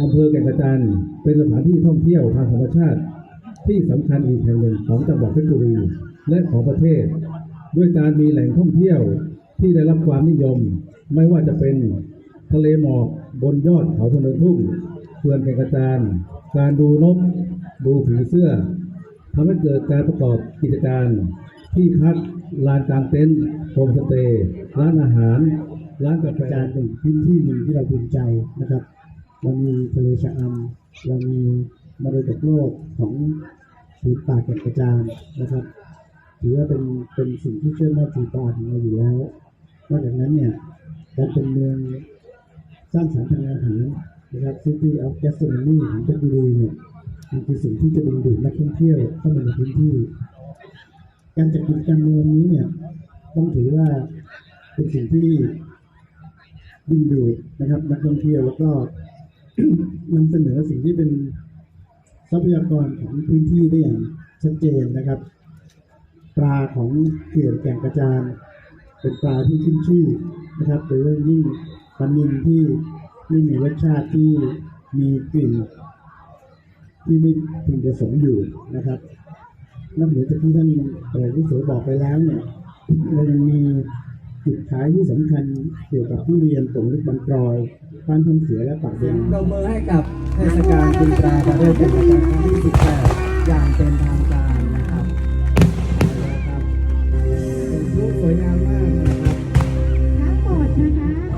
อำเภอแก่งกระจานเป็นสถานที่ท่องเที่ยวทางธรรมชาติ ที่สำคัญอีกแห่งหนึ่งของจังหวัดเพชรบุรีและของประเทศ ด้วยการมีแหล่งท่องเที่ยวที่ได้รับความนิยม ไม่ว่าจะเป็นทะเลหมอกบนยอดเขาพนมทุ่งเขื่อนแก่งกระจานการดูนก ดูผีเสื้อทำให้เกิดการประกอบกิจการ ที่พักลานกลางเต็นท์โฮมสเตย์ร้านอาหาร ร้านกาแฟการหนึ่งพื้นที่หนึ่งที่เราภูมิใจนะครับ เรามีทะเลชะอำเรามีมรดกโลกของผืนป่าแก่งกระจานนะครับถือว่าเป็นเป็นสิ่งที่เชื่อมั่นถือปาของเราอยู่แล้วนอกจากนั้นเนี่ยการเป็นเมืองสร้างสรรค์ทางอาหารนะครับ City of Gastronomy ของเพชรบุรีเนี่ยมันคือสิ่งที่จะดึงดูดนักท่องเที่ยวเข้ามาในพื้นที่ การจัดกิจกรรมในวันนี้เนี่ยต้องถือว่าเป็นสิ่งที่ดึงดูดนะครับนักท่องเที่ยวแล้วก็ นำเสนอสิ่งที่เป็นทรัพยากรของพื้นที่ได้อย่างชัดเจนนะครับ ปลาของเขื่อนแก่งกระจานเป็นปลาที่ขึ้นชื่อนะครับโดยเฉพาะยิ่งปลานิลที่ไม่มีรสชาติที่มีกลิ่นที่ไม่พึงประสงค์อยู่นะครับนอกเหนือจากที่ท่านเอ่อผู้เสือบอกไปแล้วเนี่ยเรายังมี จุดขายที่สำคัญเกี่ยวกับทุเรียนผงลูกบางกรอยบ้านทุ่งเสือและปากแดงปรบมือให้กับเทศกาลคุณตราประเทศเป็นประจำครั้งที่18อย่างเป็นทางการนะครับเอาละครับเป็นรูปสวยงามมากนะครับทั้งหมดนะค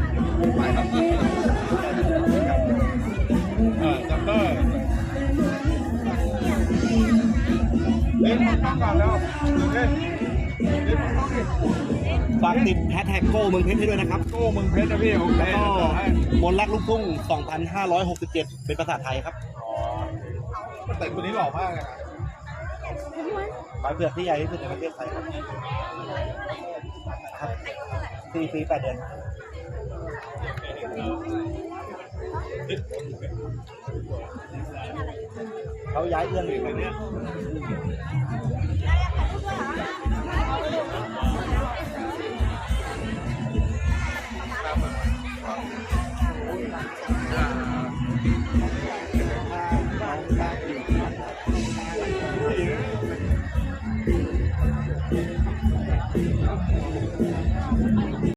ะ ฝากติดแฮชแท็กโก้เมืองเพชรให้ด้วยนะครับ โก้เมืองเพชรนะพี่โอเคแล้วก็ต่อให้มนต์รักลูกทุ่ง 2567 เป็นภาษาไทยครับอ๋อแต่คนนี้หล่อมากเลยนะปลาเผือกที่ใหญ่ที่สุดในประเทศไทยครับครับสี่ปีแปดเดือนเขาย้ายเรื่องอยู่แบบเนี้ย Thank you.